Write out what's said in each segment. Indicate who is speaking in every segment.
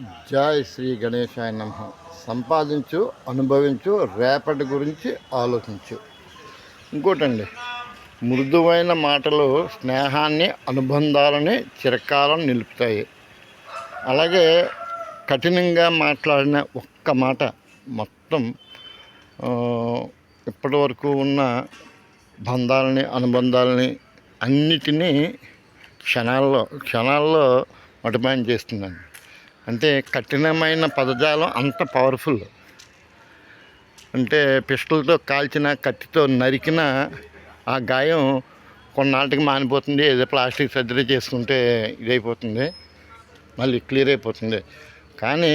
Speaker 1: జై శ్రీ గణేశాయ నమ. సంపాదించు అనుభవించు రేపటి గురించి ఆలోచించు. ఇంకోటండి మృదువైన మాటలు స్నేహాన్ని అనుబంధాలని చిరకాలం నిలుపుతాయి. అలాగే కఠినంగా మాట్లాడిన ఒక్క మాట మొత్తం ఇప్పటి ఇప్పటివరకు ఉన్న బంధాలని అనుబంధాలని అన్నిటినీ క్షణాల్లో క్షణాల్లో మటుమాయం చేస్తుందండి. అంటే కఠినమైన పదజాలం అంత పవర్ఫుల్ అంటే పిస్టల్తో కాల్చిన కత్తితో నరికిన ఆ గాయం కొన్నాళ్ళకి మానిపోతుంది. ఏదో ప్లాస్టిక్ సర్జరీ చేసుకుంటే ఇదైపోతుంది. మళ్ళీ క్లియర్ అయిపోతుంది. కానీ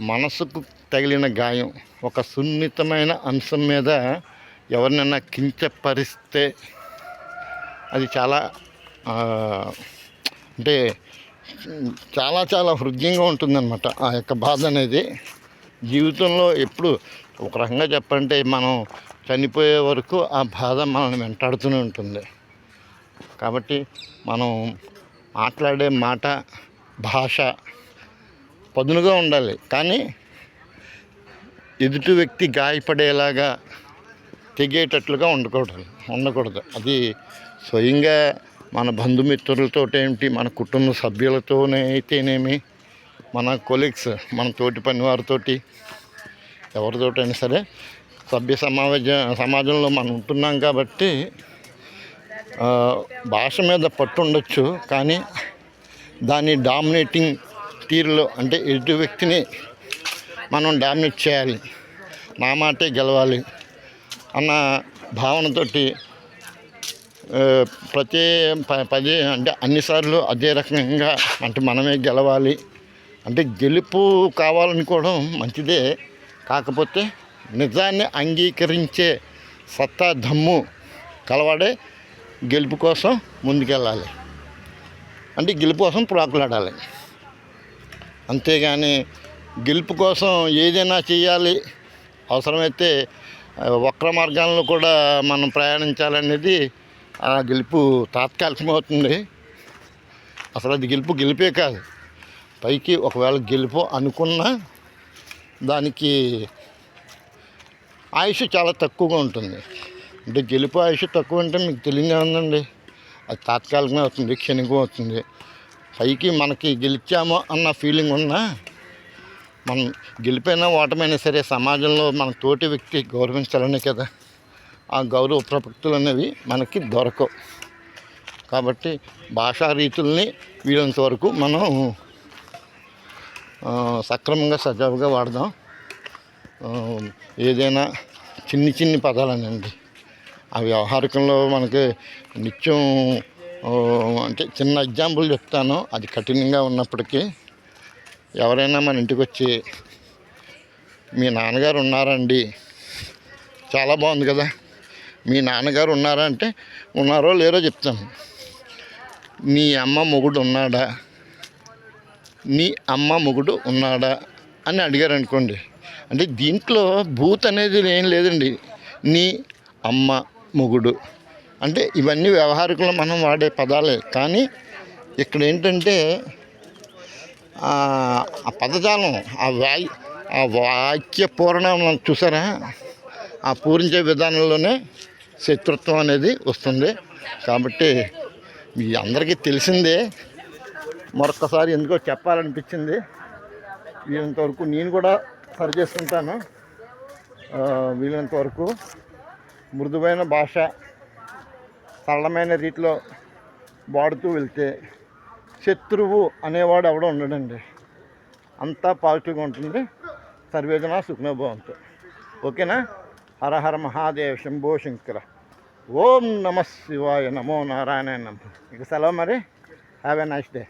Speaker 1: మనసుకు తగిలిన గాయం ఒక సున్నితమైన అంశం మీద ఎవరినైనా కించపరిస్తే అది చాలా అంటే చాలా చాలా హృదయంగా ఉంటుందన్నమాట ఆ యొక్క బాధ అనేది. జీవితంలో ఎప్పుడు ఒక రకంగా చెప్పంటే మనం చనిపోయే వరకు ఆ బాధ మనల్ని వెంటాడుతూనే ఉంటుంది. కాబట్టి మనం మాట్లాడే మాట భాష పదునుగా ఉండాలి. కానీ ఎదుటి వ్యక్తి గాయపడేలాగా తెగేటట్లుగా ఉండకూడదు ఉండకూడదు. అది స్వయంగా మన బంధుమిత్రులతో ఏంటి మన కుటుంబ సభ్యులతోనే అయితేనేమి మన కొలీగ్స్ మన తోటి పని వారితోటి ఎవరితోటైనా సరే సభ్య సమావేశ సమాజంలో మనం ఉంటున్నాం కాబట్టి భాష మీద పట్టు ఉండొచ్చు కానీ దాన్ని డామినేటింగ్ తీరులో అంటే ఎదుటి వ్యక్తిని మనం డామినేట్ చేయాలి నా మాటే గెలవాలి అన్న భావనతోటి ప్రతి ప- పది అంటే అన్నిసార్లు అదే రకంగా అంటే మనమే గెలవాలి. అంటే గెలుపు కావాలనుకోవడం మంచిదే. కాకపోతే నిజాన్ని అంగీకరించే సత్తా దమ్ము కలవాడే గెలుపు కోసం ముందుకెళ్ళాలి. అంటే గెలుపు కోసం ప్రాకులాడాలి అంతేగాని గెలుపు కోసం ఏదైనా చేయాలి. అవసరమైతే వక్ర మార్గాల్లో కూడా మనం ప్రయాణించాలనేది ఆ గెలుపు తాత్కాలికమవుతుంది అసలు అది గెలుపు గెలిపే కాదు. పైకి ఒకవేళ గెలుపు అనుకున్నా దానికి ఆయుష్ చాలా తక్కువగా ఉంటుంది. అంటే గెలుపు ఆయుష్ తక్కువ అంటే మీకు తెలియదే ఉందండి. అది తాత్కాలికమే అవుతుంది క్షణికం అవుతుంది. పైకి మనకి గెలిచామో అన్న ఫీలింగ్ ఉన్నా మనం గెలిపోయినా ఓటమైనా సరే సమాజంలో మన తోటి వ్యక్తి గౌరవించాలనే కదా. ఆ గౌరవ ప్రపక్తులు అనేవి మనకి దొరకవు. కాబట్టి భాషా రీతుల్ని వీలంత వరకు మనం సక్రమంగా సజావుగా వాడదాం. ఏదైనా చిన్ని చిన్ని పదాలనండి. ఆ వ్యవహారికంలో మనకి నిత్యం అంటే చిన్న ఎగ్జాంపుల్ చెప్తాను. అది కఠినంగా ఉన్నప్పటికీ ఎవరైనా మన ఇంటికి వచ్చి మీ నాన్నగారు ఉన్నారండి. చాలా బాగుంది కదా. మీ నాన్నగారు ఉన్నారా అంటే ఉన్నారో లేరో చెప్తాను. నీ అమ్మ మొగుడు ఉన్నాడా? నీ అమ్మ మొగుడు ఉన్నాడా? అని అడిగారు అనుకోండి. అంటే దీంట్లో భూత్ అనేది ఏం లేదండి. నీ అమ్మ మొగుడు. అంటే ఇవన్నీ వ్యవహారికలో మనం వాడే పదాలే. కానీ ఇక్కడ ఏంటంటే ఆ పదజాలం ఆ వాయి ఆ వాక్య పూరణం చూసారా? ఆ పూరించే విధానంలోనే శత్రుత్వం అనేది వస్తుంది. కాబట్టి మీ అందరికీ తెలిసిందే. మరొకసారి ఎందుకో చెప్పాలనిపించింది. వీలంత వరకు నేను కూడా సరి చేసుకుంటాను. వీలంత వరకు మృదువైన భాష సరళమైన రీతిలో వాడుతూ వెళ్తే శత్రువు అనేవాడు ఎవడో ఉండడండి. అంతా పాజిటివ్గా ఉంటుంది. సర్వేదన సుఖ్నభవంతో ఓకేనా? హర హర మహాదేవ శంభో శంకర. ఓం నమ శివాయ నమో నారాయణ నమ. ఇక సెలవు మరి. Have a nice day